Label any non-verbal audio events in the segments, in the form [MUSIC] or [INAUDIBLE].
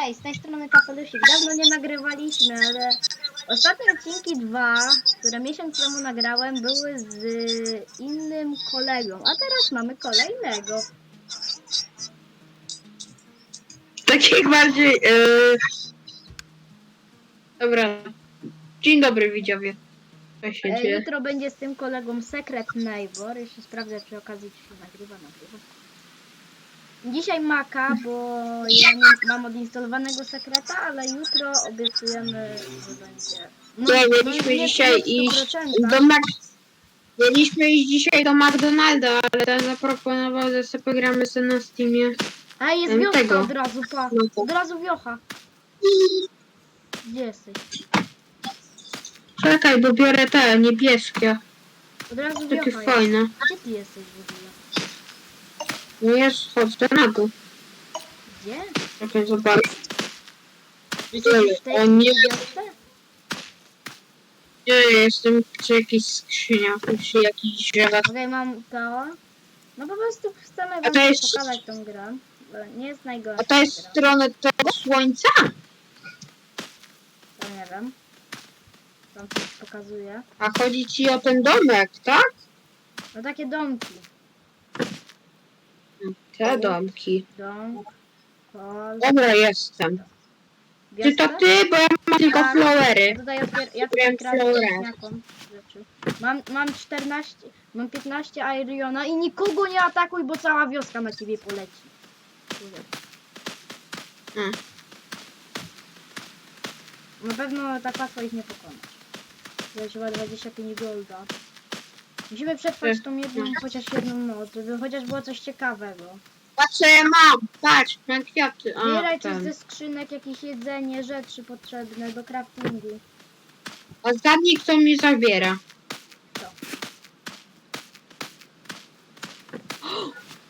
Hej, z tej strony Kapelusik. Dawno nie nagrywaliśmy, ale ostatnie odcinki dwa, które miesiąc temu nagrałem, były z innym kolegą, a teraz mamy kolejnego. Takich bardziej. Yy... Dobra. Dzień dobry widzowie. E, jutro będzie z tym kolegą Secret Neighbor. Jeszcze sprawdzę przy okazji, czy się nagrywa, nagrywa. Dzisiaj Maka, bo ja nie mam odinstalowanego sekreta, ale jutro obiecujemy, że będzie. No, Nie, mieliśmy nie dzisiaj iść 100%. do Mac... Mieliśmy iść dzisiaj do McDonalda, ale ten zaproponował, że sobie gramy sobie na Steamie. A jest Em, wiocha tego. od razu, pa. No to- Od razu wiocha. Gdzie jesteś? Czekaj, bo biorę te niebieskie. Od razu Takie wiocha jest. fajne. Gdzie ty jesteś w ogóle? No jest, chodzę na dół. Gdzie? Czekaj, zobacz. Jesteś w tej O nie. wiosce? Nie, jestem przy jakichś skrzyniach, przy jakichś drzewach. Okej, mam to. No po prostu chcemy A wam to jest- pokazać tą grę. bo Nie jest najgorsza A to jest gra. strona tego słońca? To nie wiem. Tam coś pokazuje. A chodzi ci o ten domek, tak? No takie domki. Te domki. Dom. Kol. Dobra, jestem. Ty to ty, bo ja mam tylko Tak. flowery. Tutaj otwier- ja Otwieram tutaj kradnę florę. wieśniakom rzeczy. Mam, mam 14, mam 15 Aeriona i nikogo nie atakuj, bo cała wioska na ciebie poleci. Kurde. Mm. Na pewno tak łatwo ich nie pokonać. Chyba 25 golda. Musimy przetrwać Ty- tą jedną, chociaż jedną noc, żeby chociaż było coś ciekawego. Patrz co ja mam, patrz, mam kwiaty. A, Zbieraj coś ten. ze skrzynek, jakieś jedzenie, rzeczy potrzebne do craftingu. A zgadnij kto mi zabiera. Co?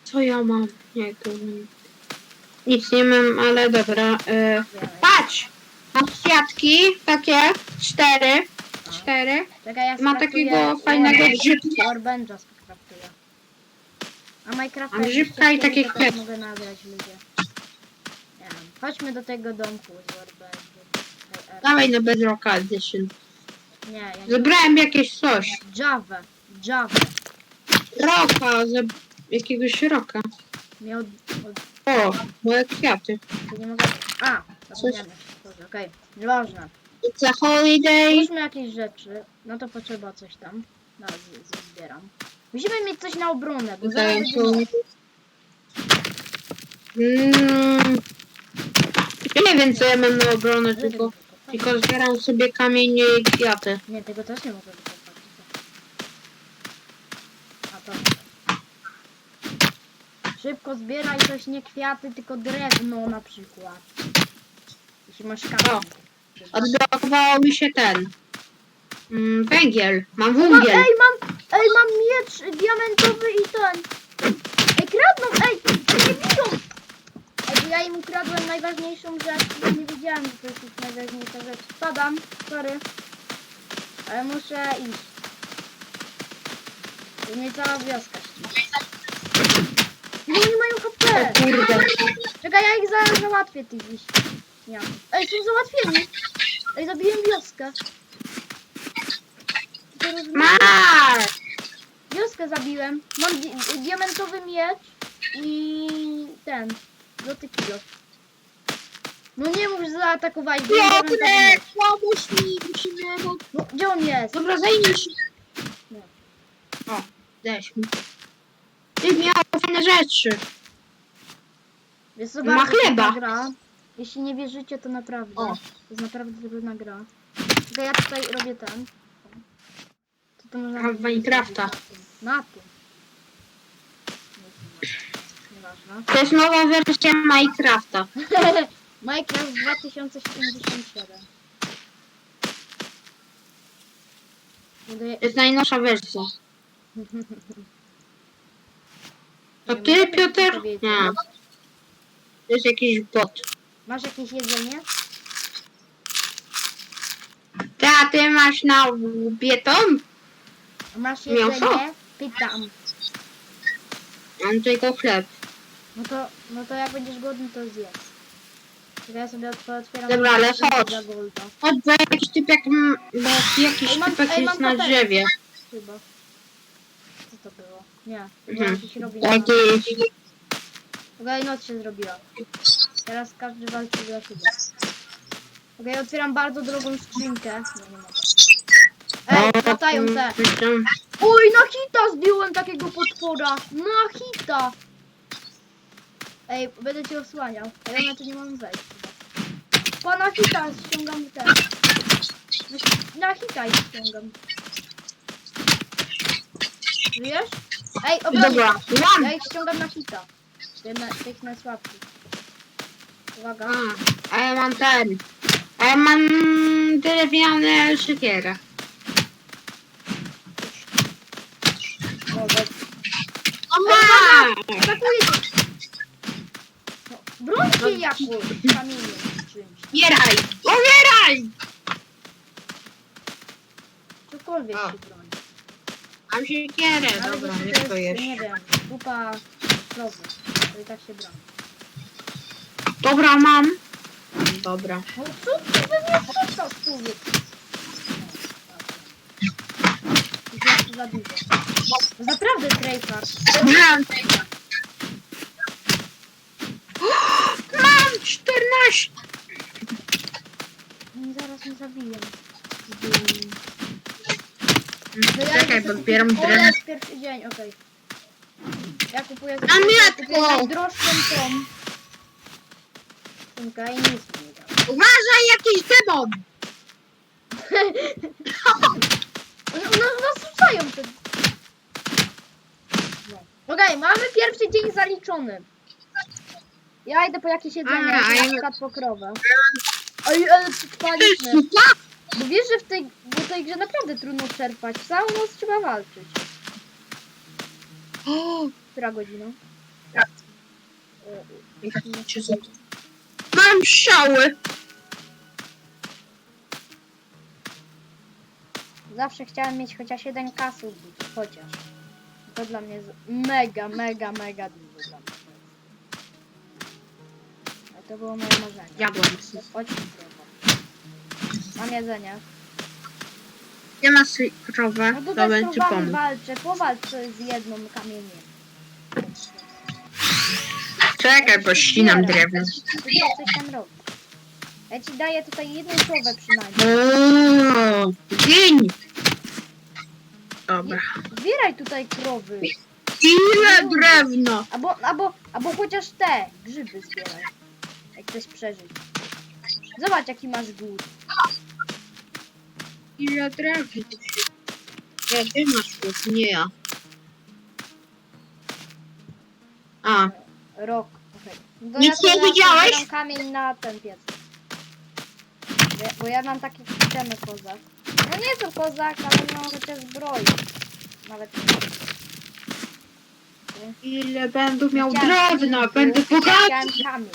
Co ja mam? Nie, to nie. Nic nie mam, ale dobra. E, Zbieraj. patrz! Mam kwiatki, takie, cztery. Cztery. Czekaj, ja Ma skraftuję- takiego fajnego grzybka. Warbenja skraftuję. A Minecrafta Mam grzybka i takie tak kwiaty. mogę nagrać ludzie. Nie wiem. Chodźmy do tego domku z Warbenja. Dawaj na Bedrock Edition. Nie, ja nie. Zebrałem jakieś coś. Java. Java. Roka, ze... jakiegoś roka. Miał... Od... O, moje kwiaty. To nie mogę... A! Zapomniałem. Dobrze, Okej. Nieważne. It's a holiday. Spójrzmy jakieś rzeczy. No to potrzeba coś tam. No, zbieram. Musimy mieć coś na obronę, bo zaraz Wydaje będzie się. noc. Mm, nie wiem co ja mam na obronę, tylko, tylko zbieram sobie kamienie i kwiaty. Nie, tego też nie mogę wykopać. A to. Szybko zbieraj coś, nie kwiaty, tylko drewno na przykład. Jeśli masz O. Odblokowało mi się ten. Mm, węgiel. Mam Mam, węgiel. ej, mam, ej, mam miecz diamentowy i ten. Ej, kradną, ej, nie biją. Ej, bo ja im ukradłem najważniejszą rzecz, bo nie wiedziałem, że to jest najważniejsza rzecz. Spadam, sorry. Ale muszę iść. I mnie cała wioska ścina. No nie mają HP. Kurde. Czekaj, ja ich załatwię, tych wieśniaków. Ej, są załatwieni. Ej, zabiłem wioskę. Masz! Wioskę zabiłem. Mam di diamentowy miecz i ten. Złoty kilo. No nie mów, że zaatakowali. diamentowy Piotrek, pomóż mi, musimy... Bo... No, gdzie on jest? Dobra, zajmij się. Nie. O, mi. Ty miał fajne rzeczy. Jest to Ma bardzo chleba. gra. Jeśli nie wierzycie, to naprawdę. O. To jest naprawdę trudna gra. Tylko ja tutaj robię ten. Co to można A w robić Minecrafta. Na tym. Nieważne. To jest nowa wersja Minecrafta. [LAUGHS] Minecraft 2077. Będę- To jest najnowsza wersja. [LAUGHS] To Nie ty, mogę Piotr? powiedzieć. Nie. To jest jakiś bot. Masz jakieś jedzenie? Ty, a ty masz na łbie tą? Masz Mięso? jedzenie? Pytam. Mam tylko chleb. No to, no to jak będziesz głodny, to zjedz. Ja sobie otw- otwieram... Dobra, ale skrzynkę chodź. za golda. Chodź, bo jakiś typek, m- bo jakiś Ej, mam- typek ej, jest mam na drzewie. Chyba. Co to było? Nie. to Mhm. Jakiś robi na... Jakiś... Okej, noc się zrobiła. Teraz każdy walczy dla siebie. Okej, otwieram bardzo drogą skrzynkę. Nie, nie mogę. Ej, latają te. Oj, na hita zdjąłem takiego potwora. Na hita. Ej, będę cię osłaniał. A ja na to nie mam wejść. Pana hita ściągam te. Na hita ich ściągam. Wiesz? Ej, obronię. Dobra! Ja ich ściągam na hita. Jedna, tych najsłabszych. Uwaga. A, a ja mam ten. A ja mam drewniane siekierę. O, dobrze. O, ma! No, broń się jakoś kamieniem czy czymś. Umieraj! Umieraj! Cokolwiek O. się broni. Mam siekierę, Ale dobra, niech to jest, nie wiem, kupa krowy, to i tak się broni. Dobra, mam. Dobra. No co ty we mnie wrzucasz, człowiek? Jest za dużo. Naprawdę tryhard. Mam. Mam 14. Oni zaraz mnie zabiją. Czekaj, idę podbieram sobie- O, drewno. jest pierwszy dzień, okej. Ja kupuję za Mam ja kupuję najdroższą tą. Szynka i nic mi nie dał. Uważaj, jakiś demon! One, one nas rzucają te... No. Okej, mamy pierwszy dzień zaliczony. Ja idę po jakieś jedzenie, A, a ja na przykład po krowę. Oj, ale przetrwaliśmy. Bo wiesz, że w tej, bo w tej grze naprawdę trudno przetrwać. Całą noc trzeba walczyć. Która godzina? Tak. E, Mam strzały. Zawsze chciałem mieć chociaż jeden kasów, chociaż. To dla mnie z- mega, mega, mega dużo dla mnie. Ale to było moje marzenie. Jadłem. Chodź tu, krowo. Mam jedzenie. Nie ma krowę, No to tutaj z będzie krowami pomóc. walczę. Powalcz z jedną kamieniem. Czekaj, bo ścinam drewno. Coś tam? Ja ci daję tutaj jedną krowę przynajmniej. O, dzień. Dobra. Zbieraj tutaj krowy. Ile drewno? Albo, albo, albo chociaż te grzyby zbieraj. Jak chcesz przeżyć. Zobacz jaki masz głód. Ile drewna? Ja, ty masz głos, nie ja. A, Rok. To Nic nie widziałeś? zbieram kamień na ten piec. Bo ja mam takie systemy kozak. No nie są kozak, ale mam chociaż zbroi. Nawet nie. ile będę miał drewna, będę bogaty. Chciałem kamień.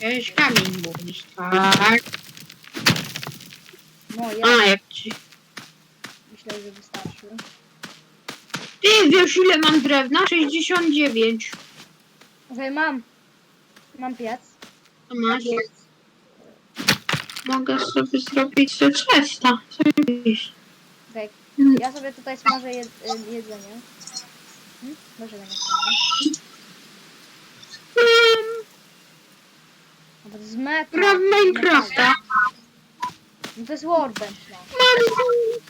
Jakiś kamień mówisz, tak? No ja A, jak ci... myślę, że wystarczy. Ty wiesz ile mam drewna? 69. Okej, mam. Mam piec. To masz? Mogę sobie zrobić ze 300. Zrobisz. Okej. Mm, Ja sobie tutaj smażę jed y, jedzenie. Hmm? Może nie smażę. mm, Albo z meka. Gra w Minecrafta. No to jest warband, no. Mam...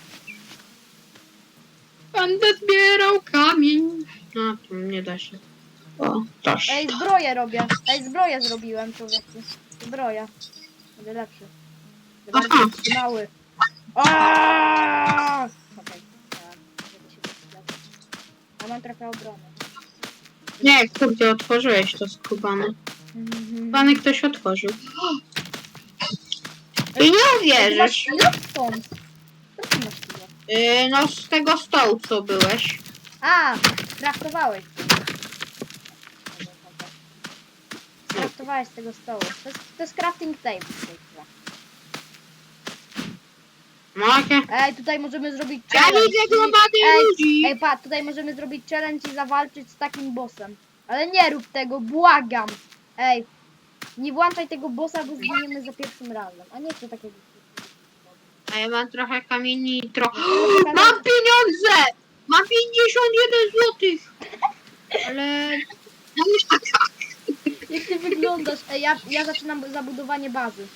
Będę zbierał kamień. No, tu nie da się. O. Ej, zbroję robię. Ej, zbroję zrobiłem, człowieku. Zbroja. Będę lepszy. Będę Aha. bardziej trzymały. Aaaa! Okej. tak, żeby się wychylać. Ja mam trochę obrony. Nie, kurde, otworzyłeś to skubane. Mhm. Skubany ktoś otworzył. Ty nie ty masz uwierzysz. kilo stąd? Co ty masz kilo? Yy, no z tego stołu co byłeś. A, kraftowałeś. Kraftowałeś z tego stołu. To jest, to jest crafting table. w tej grze. Mogę. Ej, tutaj możemy zrobić Ja challenge. widzę ludzi. Ej, pa, tutaj możemy zrobić challenge i zawalczyć z takim bossem. Ale nie rób tego, błagam. Ej, Nie włączaj tego bossa, bo zginiemy za pierwszym razem. A nie chcę takiego. A ja mam trochę kamieni i trochę... Mam pieniądze! Mam 51 złotych! [LAUGHS] Ale... No Jak ty wyglądasz? Ej, ja, ja zaczynam zabudowanie bazy.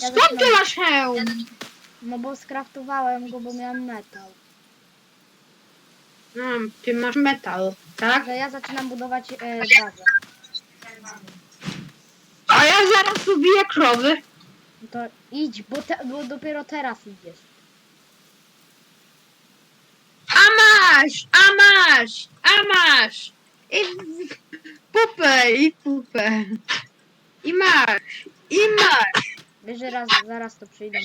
Ja Skąd ty zaczynam, masz hełm? no bo skraftowałem go, bo miałem metal. No, ty masz metal, tak? Że ja zaczynam budować e, bazę. A ja zaraz ubiję krowy. No to idź, bo, te, bo dopiero teraz idziesz. A masz! A masz! A masz! I w- pupę, i pupę. I masz! I masz! Wiesz, że raz, zaraz to przyjdą.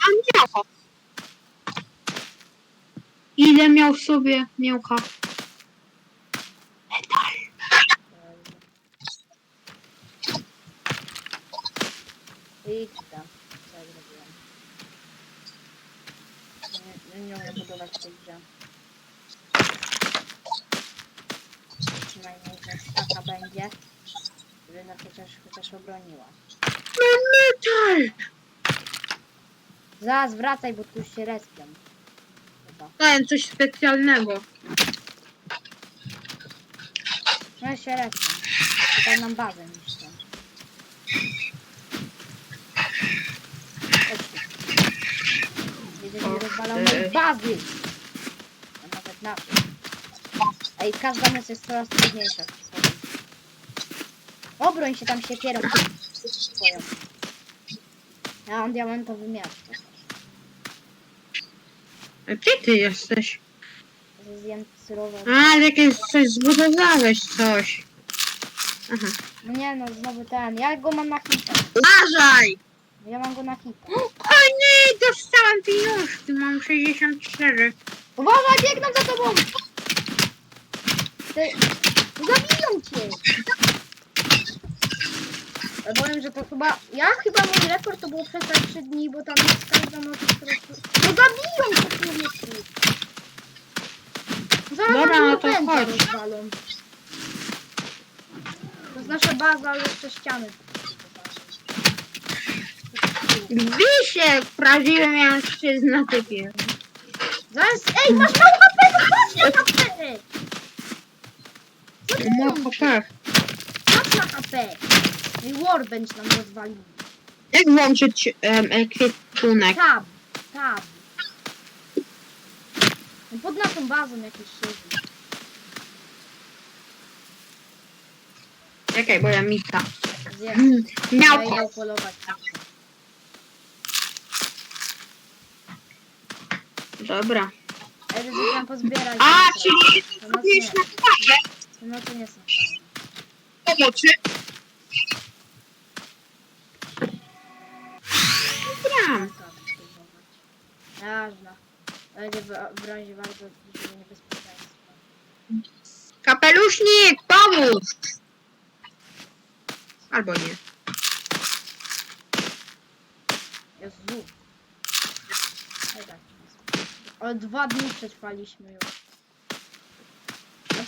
Mam miałka. Ile miał w sobie miałka? Metal. Idź tam. Co ja zrobiłem? Nie, nie umiem budować tej grze. Przynajmniej, że taka będzie. Żeby nas chociaż, chociaż obroniła. Mam metal! Zaraz wracaj, bo tu już się respią. Chyba. Dałem coś specjalnego. No się respią. Tutaj nam bazę niszczą. O, rozwalał ej. moje bazy. A nawet nasze. Ej, każda noc jest coraz trudniejsza. Obroń się tam siekierą. Swoją. Ja mam diamentowy miecz. A gdzie ty jesteś? że Zjem surowe. A, jakieś coś zbudowałeś coś. Aha. No nie no, znowu ten. Ja go mam na hita. Uważaj! Ja mam go na hita. [GASPS] O nie, dostałem pieniążki, mam 64. Uważaj, biegną za tobą! Zabiją cię! Ja powiem, że to chyba... Ja chyba mój rekord to było przez te 3 dni, bo tam jest każda noc prostu... No zabiją cię człowieku! Zaraz Dobra, no to chodź. rozwalą. To jest nasza baza, ale jeszcze ściany. Wisie, prawdziwy mężczyzna typie. Zaraz... Ej, masz mało HP, to patrz na HP! Co ty No, robisz? tak. Patrz na HP! I Warbędź nam rozwalił. Jak włączyć um, ekwipunek? Tab, tab. No pod naszą bazą jakiś siedzi. Czekaj, bo ja mika. Zjem. Mm, Ja Miałko. idę polować. Dobra. Ja zaczynam pozbierać. A, rzeczy. czyli To nie. na kawę No to nie są fajne. pomocy? Gram. Spróbować. Jaźna. Będzie w, w razie bardzo dużego niebezpieczeństwa. Kapelusznik, pomóż! Albo nie. Jezu. Ej, tak. Ale dwa dni przetrwaliśmy już.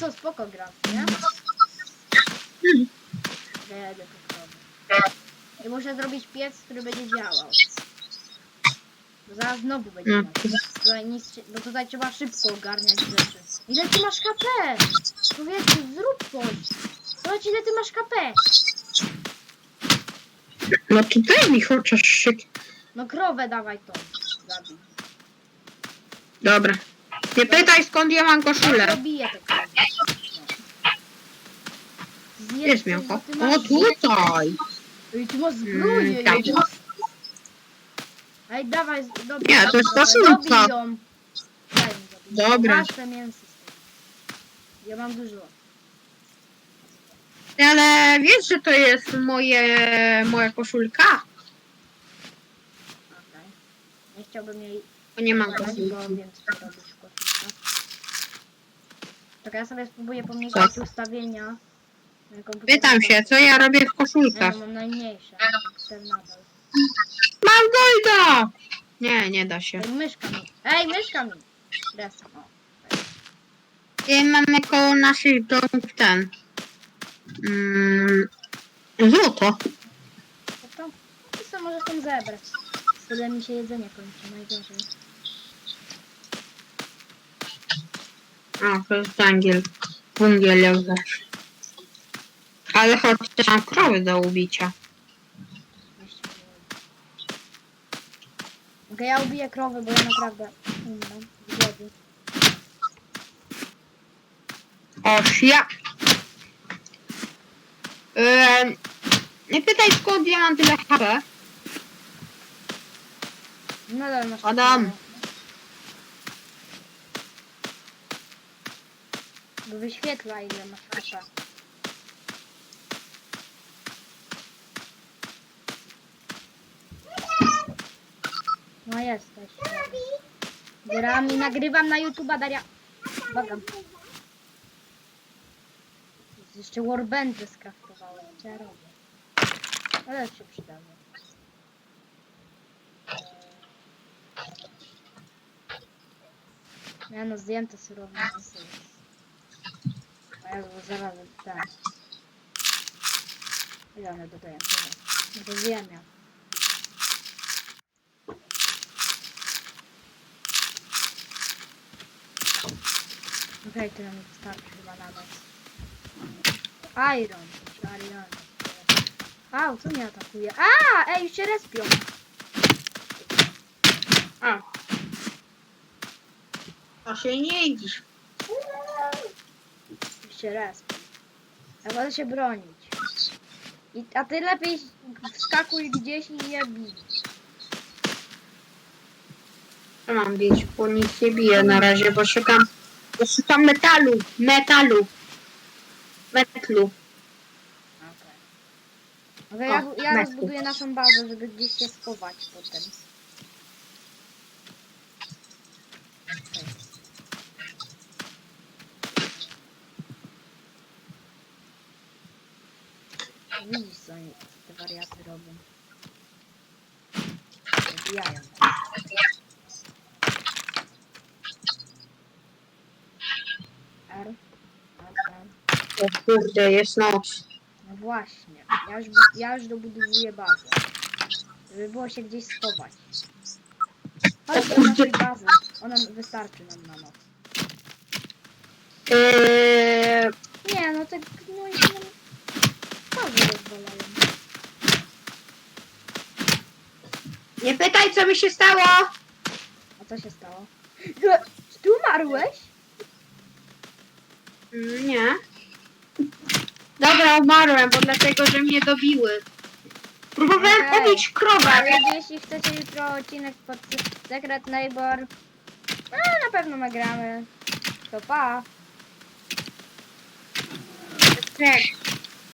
Co, spoko gra, nie? Jedę po sobie. I muszę zrobić piec, który będzie działał. Bo zaraz znowu będzie No. no. tutaj nic, się- Bo tutaj trzeba szybko ogarniać rzeczy. Ile ty masz KP? Człowieku, zrób coś. Zobacz ile ty masz KP. No to daj mi chociaż szyk. No krowę dawaj tą. Zabij. Dobra. Nie pytaj skąd ja mam koszulę. te krowy. Jest masz- O tutaj. Ej, ty masz zbroję, Mm. Jezus. Ej, dawaj, z- dobij Nie, to jest krowę, koszulka. dobij ją. Daj mi zabić. Dobra. Masz te mięso. z tego. Ja mam dużo. Ale wiesz, że to jest moje, moja koszulka? Okej. Nie chciałbym jej Bo nie mam koszulki. bo wiem, co to robisz w koszulce. Czekaj, ja sobie spróbuję pomniejszyć ustawienia. Pytam się, co ja robię w Ja koszulkach. mam najmniejsze. Ten nadal. Mam golda! Nie, nie da się. Ej, myszka mi. Ej, myszka mi. O. I mamy koło naszych domów ten. Mm, Złoto. To to? To co możesz tam zebrać? Tyle mi się jedzenie kończy, najgorzej. A, to jest węgiel. Węgiel jak zawsze. Ale chociaż mam krowy do ubicia. Nie Okej, ja ubiję krowę, bo ja naprawdę umrę z głodu. Oż ja. Eee, nie pytaj skąd ja mam tyle HP. Nadal masz Adam. Bo wyświetla ile masz kasza. No jesteś. Gram i nagrywam na YouTube'a, Daria. Bagam. Jeszcze warbandy skraftowałem. Co ja robię? Ale się przydało. Ja no zdjęte surowce mięso jest. A ja zaraz ten. Ile one dodają? No to wiem ja. Okej, tyle mi wystarczy chyba na noc. Iron, Iron. Au, co mnie atakuje? A, ej, już się respią. A. To się nie dziś. Już się respią. Ja będę się bronić. I, a ty lepiej wskakuj gdzieś i je bij. Co mam bić? Bo nic nie bije na razie, bo szukam. Szukam metalu. Metalu. Metlu. Okej. Okay, ja, O, ja rozbuduję naszą bazę, żeby gdzieś się schować potem. Widzisz co oni, te wariaty robią. Zabijają. Kurde, jest noc. No właśnie, ja już, ja już dobudowuję bazę. Żeby było się gdzieś schować. Chodź do naszej bazy. Ona wystarczy nam na noc. Eee, Nie, no te gnojki nam bazę rozwalają. nie pytaj, co mi się stało. A co się stało? Czy ty umarłeś? Mm, Nie. Dobra, umarłem, bo dlatego, że mnie dobiły. Próbowałem Okej. pobić krowę. Ale jeśli chcecie jutro odcinek pod Secret Neighbor, no na pewno nagramy. To pa! Tak.